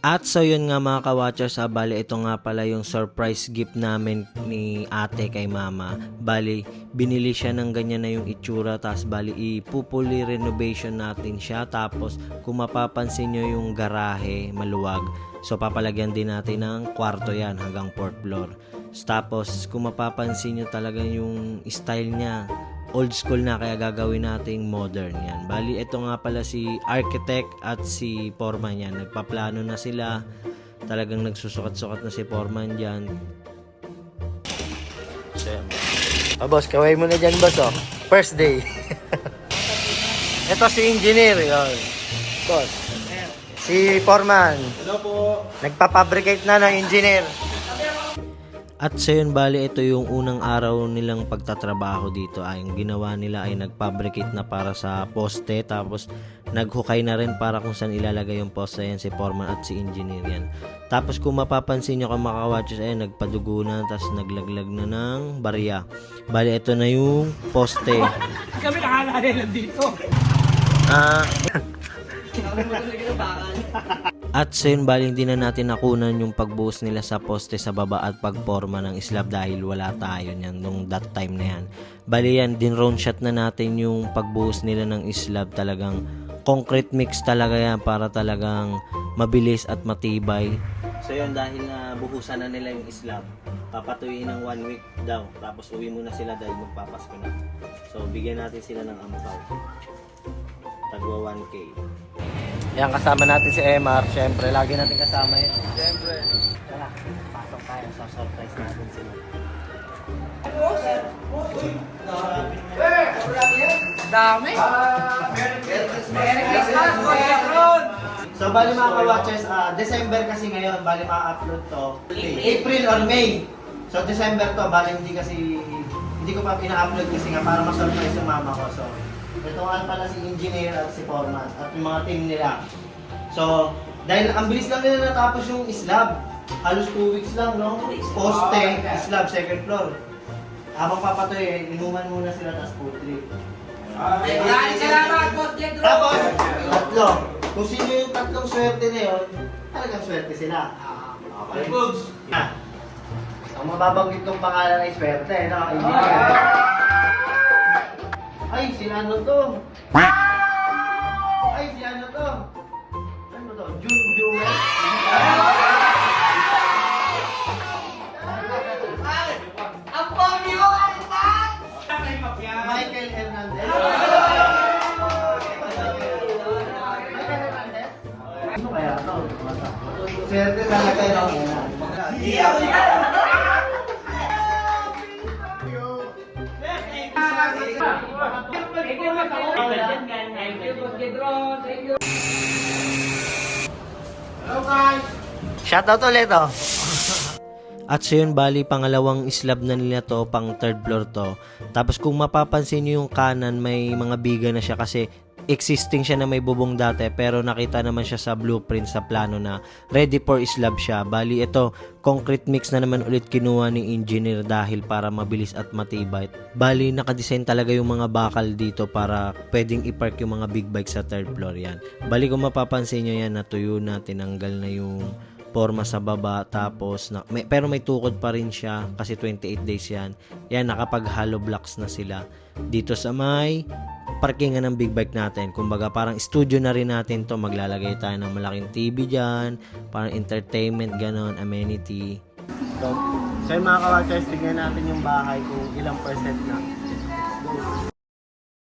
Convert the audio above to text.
At so yun nga mga ka-watchers, ah, bali ito nga pala yung surprise gift namin ni ate kay mama. Bali, binili siya ng ganyan na yung itsura, tapos bali ipupuli renovation natin siya. Tapos kung mapapansin nyo yung garahe, maluwag. So papalagyan din natin ng kwarto yan hanggang 4th floor. Tapos kung mapapansin nyo talaga yung style niya, old school na kaya gagawin nating modern yan. Bali, ito nga pala si architect at si foreman yan. Nagpaplano na sila. Talagang nagsusukat-sukat na si foreman dyan. Oh, boss, kaway mo na dyan, boss, oh. First day. Ito si engineer, yun. Boss. Si foreman. Hello po. Nagpapabricate na ng engineer. At sa yun, bali, ito yung unang araw nilang pagtatrabaho dito. Ay, yung ginawa nila ay nagfabricate na para sa poste. Tapos, naghukay na rin para kung saan ilalagay yung poste yan si foreman at si engineer yan. Tapos, kung mapapansin nyo kung makawatches, ay nagpadugo na. Tapos, naglaglag na ng barya. Bali, ito na yung poste. Kami nakakalala lang dito. Ah. At sa yun, bali hindi na natin nakunan yung pagbuhos nila sa poste sa baba at pagporma ng slab dahil wala tayo niyan nung that time na yan. Bali yan, din round shot na natin yung pagbuhos nila ng slab talagang concrete mix talaga yan para talagang mabilis at matibay. So yun, dahil na buhusan na nila yung slab, papatuyin ng one week daw. Tapos uwi muna sila dahil magpapasko na. So bigyan natin sila ng ampaw. Tagwa 1K. Yan, kasama natin si MR. Siyempre, lagi natin kasama yun. Siyempre. Tara, pasok tayo. Sa surprise natin sila. Dami. Merry Christmas, Kuya Ron. So, bali mga ka-watchers, ah, December kasi ngayon, bali ma-upload to. April or May. So, December to, bali hindi kasi, hindi ko pa pina-upload kasi nga para ma-surprise yung mama ko. So, ito nga pala si engineer at si foreman at yung mga team nila. So, dahil ang bilis lang nila natapos yung slab. Halos 2 weeks lang, no? Poste, slab, second floor. Habang papatoy, inuman muna sila, tapos putri. Maraming salamat, Boss Jedro. Tapos, tatlo. Kung sino yung tatlong swerte na yun, talagang swerte sila. Okay. Ah. Ang mababanggit ng pangalan ay swerte, no? Engineer. Ay, si ano to? Ay, si ano to? Ano to? Jun Jewel? Ang pogi ko, ang! Michael Hernandez? Michael Hernandez? Ano kaya to? Swerte talaga yun. Thank you, Shoutout ulit, oh. At so yun, bali, pangalawang slab na nila to, pang third floor to. Tapos kung mapapansin nyo yung kanan, may mga biga na siya kasi existing siya na may bubong dati pero nakita naman siya sa blueprint sa plano na ready for slab siya. Bali ito, concrete mix na naman ulit kinuha ni engineer dahil para mabilis at matibay. Bali nakadesign talaga yung mga bakal dito para pwedeng ipark yung mga big bike sa third floor yan. Bali kung mapapansin nyo yan, natuyo na, tinanggal na yung forma sa baba tapos na, may, pero may tukod pa rin siya kasi 28 days yan yan nakapag hollow blocks na sila dito sa may parkingan ng big bike natin. Kumbaga parang studio na rin natin to. Maglalagay tayo ng malaking TV dyan. Parang entertainment ganon amenity. So, so yung mga ka-watchers, tingnan natin yung bahay kung ilang percent na.